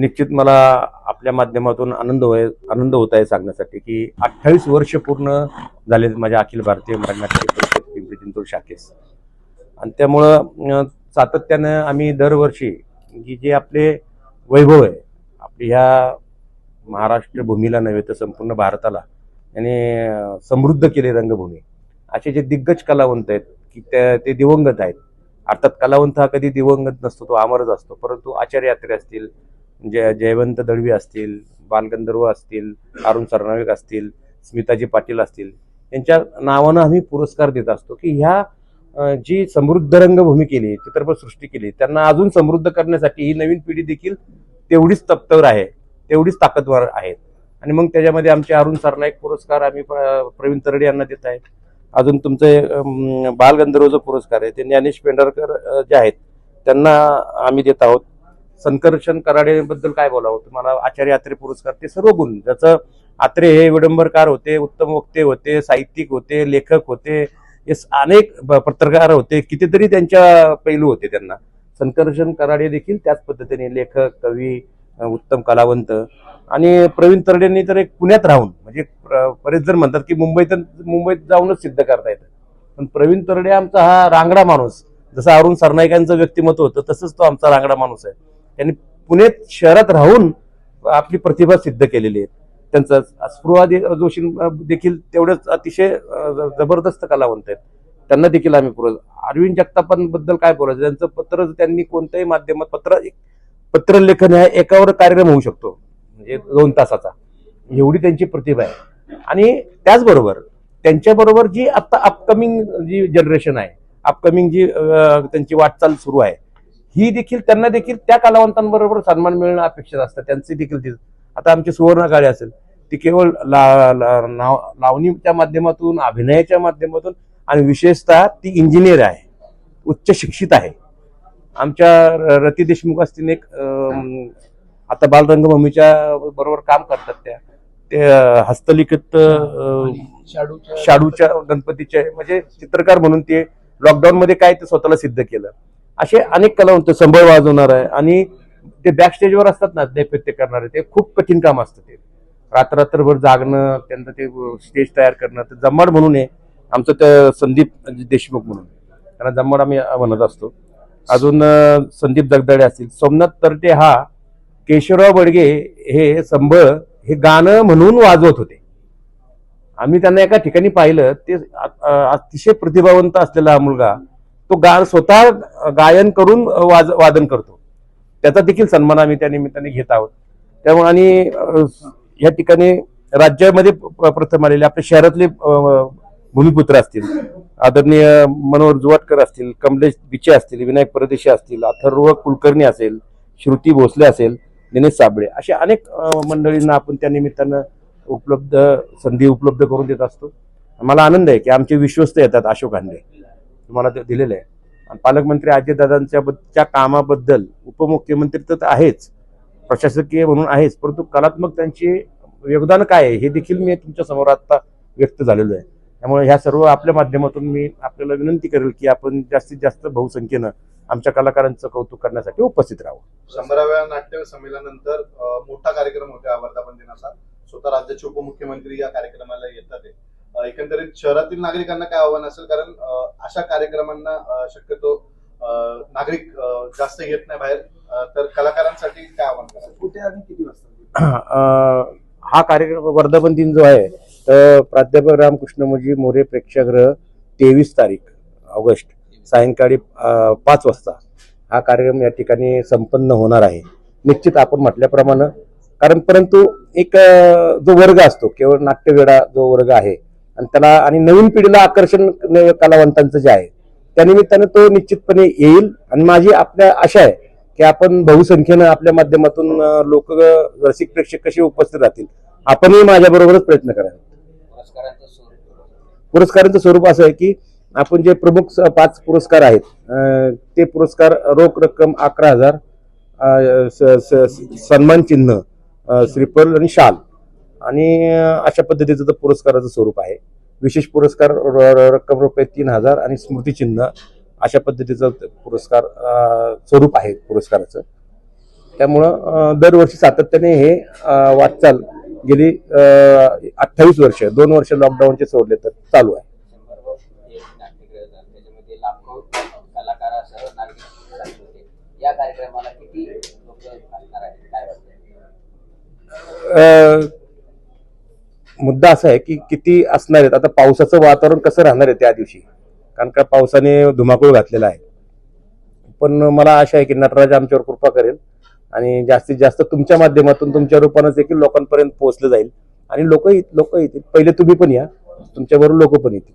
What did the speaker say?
निश्चित मला आपल्या माध्यमातून आनंद होय आनंद होत आहे सांगण्यासाठी की अठ्ठावीस वर्ष पूर्ण झाले माझ्या अखिल भारतीय मराठी परिषद पिंपरी चिंचवड शाखेस. आणि त्यामुळं सातत्यानं आम्ही दरवर्षी की जे आपले वैभव आहे आपली ह्या महाराष्ट्र भूमीला नव्हे तर संपूर्ण भारताला याने समृद्ध केले रंगभूमी. असे जे दिग्गज कलावंत आहेत की त्या ते दिवंगत आहेत. अर्थात कलावंत हा कधी दिवंगत नसतो तो अमरच असतो. परंतु आचार्य यात्रे असतील जय जयवंत दळवी असतील बालगंधर्व असतील अरुण सरनाविक असतील स्मिताजी पाटील असतील यांच्या नावानं आम्ही पुरस्कार देत असतो की ह्या जी समृद्ध रंगभूमी केली चित्रपट सृष्टी केली त्यांना अजून समृद्ध करण्यासाठी ही नवीन पिढी देखील तेवढीच तप्तवर आहे तेवढीच ताकदवर आहेत आणि मग त्याच्यामध्ये आमचे अरुण सरनाईक पुरस्कार आम्ही प्रवीण तरडे यांना देत आहे अजून तुमचे बालगंधर्वचा पुरस्कार आहे ते ज्ञानेश पेंढारकर जे आहेत त्यांना आम्ही देत आहोत. संकर्षण कराडेबद्दल काय बोलावं? तुम्हाला आचार्य आत्रे पुरस्कार ते सर्व गुण. ज्याचं आत्रे हे विडंबरकार होते उत्तम वक्ते होते साहित्यिक होते लेखक होते हे अनेक ब- पत्रकार होते. कितीतरी त्यांच्या पैलू होते त्यांना. संकर्षण कराडे देखील त्याच पद्धतीने लेखक कवी उत्तम कलावंत. आणि प्रवीण तरडेंनी तर एक पुण्यात राहून म्हणजे प्र- बरेच जण म्हणतात की मुंबईत मुंबईत जाऊनच सिद्ध करता येतं. पण प्रवीण तरडे आमचा हा रांगडा माणूस. जसं अरुण सरनाईकांचं व्यक्तिमत्व होतं तसंच तो आमचा रांगडा माणूस आहे. त्यांनी पुणे शहरात राहून आपली प्रतिभा सिद्ध केलेली आहे त्यांचं अस्पृहा जोशी देखील तेवढंच अतिशय ज- जबरदस्त कलावंत आहेत. त्यांना देखील आम्ही पुरव अरविंद जगतापांबद्दल काय बोलायचं? त्यांचं पत्र त्यांनी कोणत्याही माध्यमात पत्र पत्रलेखन हा एकावर कार्यक्रम होऊ शकतो म्हणजे दोन तासाचा. एवढी त्यांची प्रतिभा आहे. आणि त्याचबरोबर त्यांच्याबरोबर जी आता अपकमिंग जी जनरेशन आहे अपकमिंग जी त्यांची वाटचाल सुरू आहे ही देखील त्यांना देखील त्या कलावंतांबरोबर सन्मान मिळणं अपेक्षित असतं. त्यांचे देखील ते आता आमची सुवर्ण काळे असेल ती केवळ ला, ला, लावणीच्या माध्यमातून अभिनयाच्या माध्यमातून आणि विशेषतः ती इंजिनियर आहे. उच्च शिक्षित आहे. आमच्या रती देशमुख असतील एक आता बालरंगभूमीच्या बरोबर काम करतात त्या. ते हस्तलिखित शाडूच्या गणपतीचे म्हणजे चित्रकार म्हणून ते लॉकडाऊन मध्ये काय ते स्वतःला सिद्ध केलं. असे अनेक कलावंत संभळ वाजवणार आहे आणि ते बॅक स्टेजवर असतात ना नैपथ्य करणारे ते खूप कठीण काम असतं ते. रात्ररात्रभर जागणं त्यांचं ते स्टेज तयार करणं तर जम्माड म्हणून आहे. आमचं त्या संदीप देशमुख म्हणून. त्यांना जम्माड आम्ही म्हणत असतो. अजून संदीप दगदडे असतील. सोमनाथ तरटे हा केशवराव बडगे हे संभळ हे गाणं म्हणून वाजवत होते. आम्ही त्यांना एका ठिकाणी पाहिलं ते अतिशय प्रतिभावंत असलेला हा मुलगा तो गाण स्वतः गायन करून वाज वादन करतो. त्याचा देखील सन्मान आम्ही त्या निमित्ताने घेत आहोत. त्यामुळे आणि या ठिकाणी राज्यामध्ये प- प्रथम आलेले आपल्या शहरातले भूमिपुत्र असतील आदरणीय मनोहर जुवाटकर असतील कमलेश बिचे असतील विनायक परदेशी असतील अथर्व कुलकर्णी असेल श्रुती भोसले असेल दिनेश साबळे अशा अनेक मंडळींना आपण त्या निमित्तानं उपलब्ध संधी उपलब्ध करून देत असतो. मला आनंद आहे की आमचे विश्वस्त येतात अशोक हांडे. तुम्हाला ते दिलेलं आहे. आणि पालकमंत्री अजयदादांच्या कामाबद्दल उपमुख्यमंत्री तर आहेच प्रशासकीय म्हणून आहेच परंतु कलात्मक त्यांचे योगदान काय आहे हे देखील मी तुमच्यासमोर आता व्यक्त झालेलो आहे. त्यामुळे ह्या सर्व आपल्या माध्यमातून मी आपल्याला विनंती करेल की आपण जास्तीत जास्त बहुसंख्येनं आमच्या कलाकारांचं कौतुक करण्यासाठी उपस्थित राहावं. शंभराव्या नाट्य संमेलनानंतर मोठा कार्यक्रम होता वर्धापन दिनाचा. स्वतः राज्याचे उपमुख्यमंत्री या कार्यक्रमाला येतात एकंदरीत शहरातील नागरिकांना काय आव्हान असेल? कारण अशा कार्यक्रमांना शक्यतो नागरिक जास्त येत नाही बाहेर. तर कलाकारांसाठी काय आव्हान कुठे आणि किती वाजता? हा कार्यक्रम वर्धापन दिन जो आहे तर प्राध्यापक रामकृष्ण मुजी मोरे प्रेक्षागृह तेवीस तारीख ऑगस्ट सायंकाळी पाच वाजता. हा कार्यक्रम या ठिकाणी संपन्न होणार आहे. निश्चित आपण म्हटल्याप्रमाणे कारण परंतु एक जो वर्ग असतो केवळ नाट्यवेडा जो वर्ग आहे आणि त्याला आणि नवीन पिढीला आकर्षण कलावंतांचं जे आहे त्यानिमित्तानं तो निश्चितपणे येईल. आणि माझी आपल्या आशा आहे की आपण बहुसंख्येनं आपल्या माध्यमातून लोक रसिक प्रेक्षक कसे उपस्थित राहतील आपणही माझ्याबरोबरच प्रयत्न करावे. पुरस्कारांचं स्वरूप असं आहे की आपण जे प्रमुख स- पाच पुरस्कार आहेत ते पुरस्कार रोख रक्कम अकरा हजार स- स- सन्मान चिन्ह श्रीफल आणि शाल. आणि अशा पद्धतीचं तर पुरस्काराचं स्वरूप आहे. विशेष पुरस्कार र- रक्कम रुपये तीन हजार आणि स्मृतिचिन्ह अशा पद्धतीचं पुरस्कार स्वरूप आहे पुरस्काराचं. त्यामुळं दरवर्षी सातत्याने हे वाटचाल गेली अठ्ठावीस वर्ष दोन वर्ष लॉकडाऊनचे सोडले तर चालू आहे. या कार्यक्रमाला किती लोक असणार आहेत काय वाटतं मुद्दा असा आहे की किती असणार आहेत? आता पावसाचं वातावरण कसं राहणार आहे त्या दिवशी? कारण का पावसाने धुमाकूळ घातलेला आहे. पण मला आशा आहे की नटराज आमच्यावर कृपा करेल आणि जास्तीत जास्त तुमच्या माध्यमातून तुमच्या रूपानं देखील लोकांपर्यंत पोहोचलं जाईल. आणि लोक लोक येतील. पहिले तुम्ही पण या. तुमच्याबरोबर लोक पण येतील.